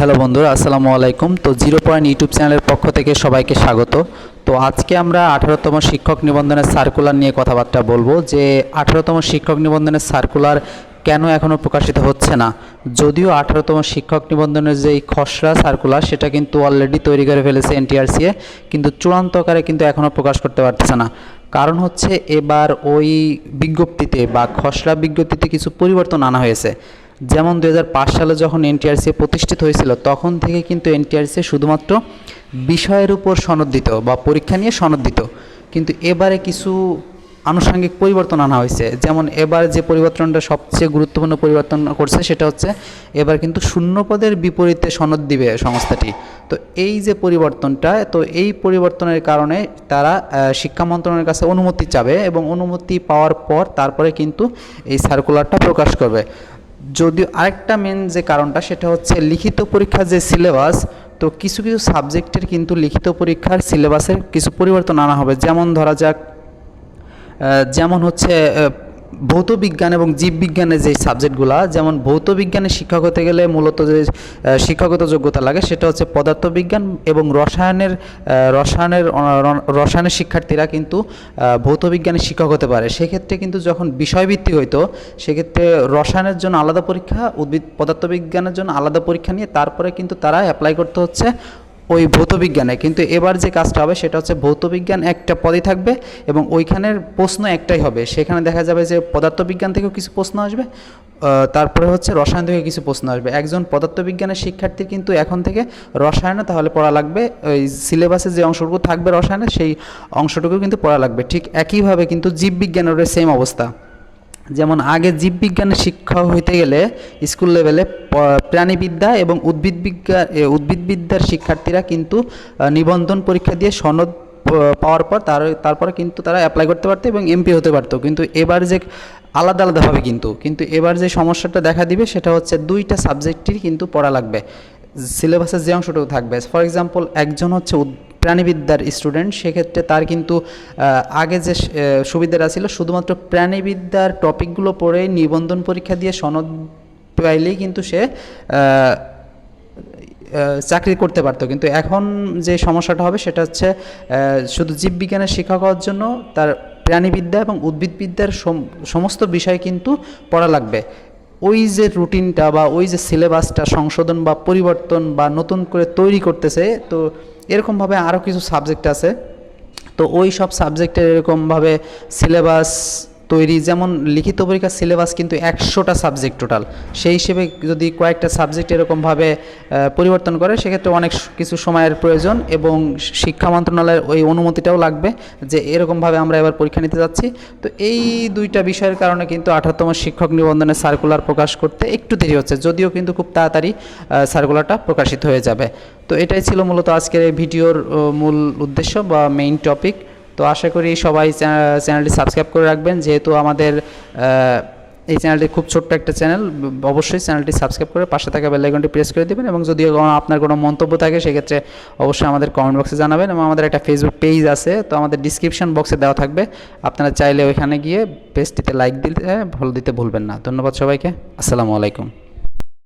Hello বন্ধুরা, আসসালামু আলাইকুম। তো জিরো পয়েন্ট ইউটিউব চ্যানেলের পক্ষ থেকে সবাইকে স্বাগত। তো আজকে আমরা আঠারোতম শিক্ষক নিবন্ধনের সার্কুলার নিয়ে কথাবার্তা বলব, যে আঠারোতম শিক্ষক নিবন্ধনের সার্কুলার কেন এখনও প্রকাশিত হচ্ছে না? যদিও আঠারোতম শিক্ষক নিবন্ধনের যে এই খসড়া সার্কুলার সেটা কিন্তু অলরেডি তৈরি করে ফেলেছে এনটিআরসিএ কিন্তু চূড়ান্ত আকারে কিন্তু এখনও প্রকাশ করতে পারতেছে না। কারণ হচ্ছে এবার ওই বিজ্ঞপ্তিতে বা খসড়া বিজ্ঞপ্তিতে কিছু পরিবর্তন আনা হয়েছে। যেমন দু হাজার পাঁচ সালে যখন এনটিআরসি প্রতিষ্ঠিত হয়েছিল, তখন থেকে কিন্তু এনটিআরসি শুধুমাত্র বিষয়ের উপর সনদ দিত বা পরীক্ষা নিয়ে সনদ দিত। কিন্তু এবারে কিছু আনুষঙ্গিক পরিবর্তন আনা হয়েছে। যেমন এবার যে পরিবর্তনটা সবচেয়ে গুরুত্বপূর্ণ পরিবর্তন করছে, সেটা হচ্ছে এবার কিন্তু শূন্য পদের বিপরীতে সনদ দিবে সংস্থাটি। তো এই যে পরিবর্তনটা, তো এই পরিবর্তনের কারণে তারা শিক্ষা মন্ত্রণালয়ের কাছে অনুমতি চাবে এবং অনুমতি পাওয়ার পর তারপরে কিন্তু এই সার্কুলারটা প্রকাশ করবে। যদিও আরেকটা মেন যে কারণটা, সেটা হচ্ছে লিখিত পরীক্ষার যে সিলেবাস তো কিছু কিছু সাবজেক্টের কিন্তু লিখিত পরীক্ষার সিলেবাসের কিছু পরিবর্তন আনা হবে। যেমন ধরা যাক যেমন হচ্ছে ভৌত বিজ্ঞান এবং জীববিজ্ঞানের যে সাবজেক্টগুলো, যেমন ভৌত বিজ্ঞানে শিক্ষক হতে গেলে মূলত যে শিক্ষাগত যোগ্যতা লাগে, সেটা হচ্ছে পদার্থবিজ্ঞান এবং রসায়নের রসায়নের রসায়নের শিক্ষার্থীরা কিন্তু ভৌত বিজ্ঞানের শিক্ষক হতে পারে। সেক্ষেত্রে কিন্তু যখন বিষয়ভিত্তিক হইতো, সেক্ষেত্রে রসায়নের জন্য আলাদা পরীক্ষা, উদ্ভিদ, পদার্থবিজ্ঞানের জন্য আলাদা পরীক্ষা নিয়ে তারপরে কিন্তু তারা অ্যাপ্লাই করতে হচ্ছে ওই ভৌতবিজ্ঞানে। কিন্তু এবার যে কাজটা হবে সেটা হচ্ছে ভৌতবিজ্ঞান একটা পদে থাকবে এবং ওইখানের প্রশ্ন একটাই হবে। সেখানে দেখা যাবে যে পদার্থবিজ্ঞান থেকেও কিছু প্রশ্ন আসবে তারপরে হচ্ছে রসায়ন থেকে কিছু প্রশ্ন আসবে। একজন পদার্থবিজ্ঞানের শিক্ষার্থী কিন্তু এখন থেকে রসায়নে তাহলে পড়া লাগবে, ওই সিলেবাসে যে অংশটুকু থাকবে রসায়নে, সেই অংশটুকু কিন্তু পড়া লাগবে। ঠিক একইভাবে কিন্তু জীববিজ্ঞানের সেম অবস্থা। যেমন আগে জীববিজ্ঞানের শিক্ষা হইতে গেলে স্কুল লেভেলে প্রাণীবিদ্যা এবং উদ্ভিদবিজ্ঞা উদ্ভিদবিদ্যার শিক্ষার্থীরা কিন্তু নিবন্ধন পরীক্ষা দিয়ে সনদ পাওয়ার পর তার, তারপরে কিন্তু তারা অ্যাপ্লাই করতে পারতো এবং এমপি হতে পারতো। কিন্তু এবার যে আলাদা আলাদাভাবে কিন্তু কিন্তু এবার যে সমস্যাটা দেখা দিবে সেটা হচ্ছে দুইটা সাবজেক্টই কিন্তু পড়া লাগবে। সিলেবাসের যে অংশটুকু থাকবে। ফর এক্সাম্পল একজন হচ্ছে প্রাণীবিদ্যার স্টুডেন্ট সেক্ষেত্রে তার কিন্তু আগে যে সুবিধাটা ছিল, শুধুমাত্র প্রাণীবিদ্যার টপিকগুলো পড়ে নিবন্ধন পরীক্ষা দিয়ে সনদ পাইলেই কিন্তু সে চাকরি করতে পারতো। কিন্তু এখন যে সমস্যাটা হবে, সেটা হচ্ছে শুধু জীববিজ্ঞানের শিক্ষক হওয়ার জন্য তার প্রাণীবিদ্যা এবং উদ্ভিদবিদ্যার সমস্ত বিষয় কিন্তু পড়া লাগবে। ওই যে রুটিনটা বা ওই যে সিলেবাসটা সংশোধন বা পরিবর্তন বা নতুন করে তৈরি করতেছে, তো এরকমভাবে আরও কিছু সাবজেক্ট আছে। তো ওই সব সাবজেক্টের এরকমভাবে সিলেবাস তৈরি, যেমন লিখিত পরীক্ষার সিলেবাস কিন্তু একশোটা সাবজেক্ট টোটাল সেই হিসেবে যদি কয়েকটা সাবজেক্ট এরকমভাবে পরিবর্তন করে, সেক্ষেত্রে অনেক কিছু সময়ের প্রয়োজন এবং শিক্ষা মন্ত্রণালয়ের ওই অনুমতিটাও লাগবে যে এরকমভাবে আমরা এবার পরীক্ষা নিতে যাচ্ছি। তো এই দুইটা বিষয়ের কারণে কিন্তু আঠারোতম শিক্ষক নিবন্ধনের সার্কুলার প্রকাশ করতে একটু দেরি হচ্ছে, যদিও কিন্তু খুব তাড়াতাড়ি সার্কুলারটা প্রকাশিত হয়ে যাবে। তো এটাই ছিল মূলত আজকের এই ভিডিওর মূল উদ্দেশ্য বা মেইন টপিক তো আশা করি সবাই চ্যানেলটি সাবস্ক্রাইব করে রাখবেন। যেহেতু আমাদের এই চ্যানেলটি খুব ছোট্ট একটা চ্যানেল, অবশ্যই চ্যানেলটি সাবস্ক্রাইব করে পাশে থাকা বেল আইকনটি প্রেস করে দেবেন এবং যদি আপনার কোনো মন্তব্য থাকে, সেক্ষেত্রে অবশ্যই আমাদের কমেন্ট বক্সে জানাবেন এবং আমাদের একটা ফেসবুক পেজ আছে, তো আমাদের ডিসক্রিপশন বক্সে দেওয়া থাকবে। আপনারা চাইলে ওইখানে গিয়ে পেজটিতে লাইক দিতে ফলো দিতে ভুলবেন না। ধন্যবাদ সবাইকে। আসসালামু আলাইকুম।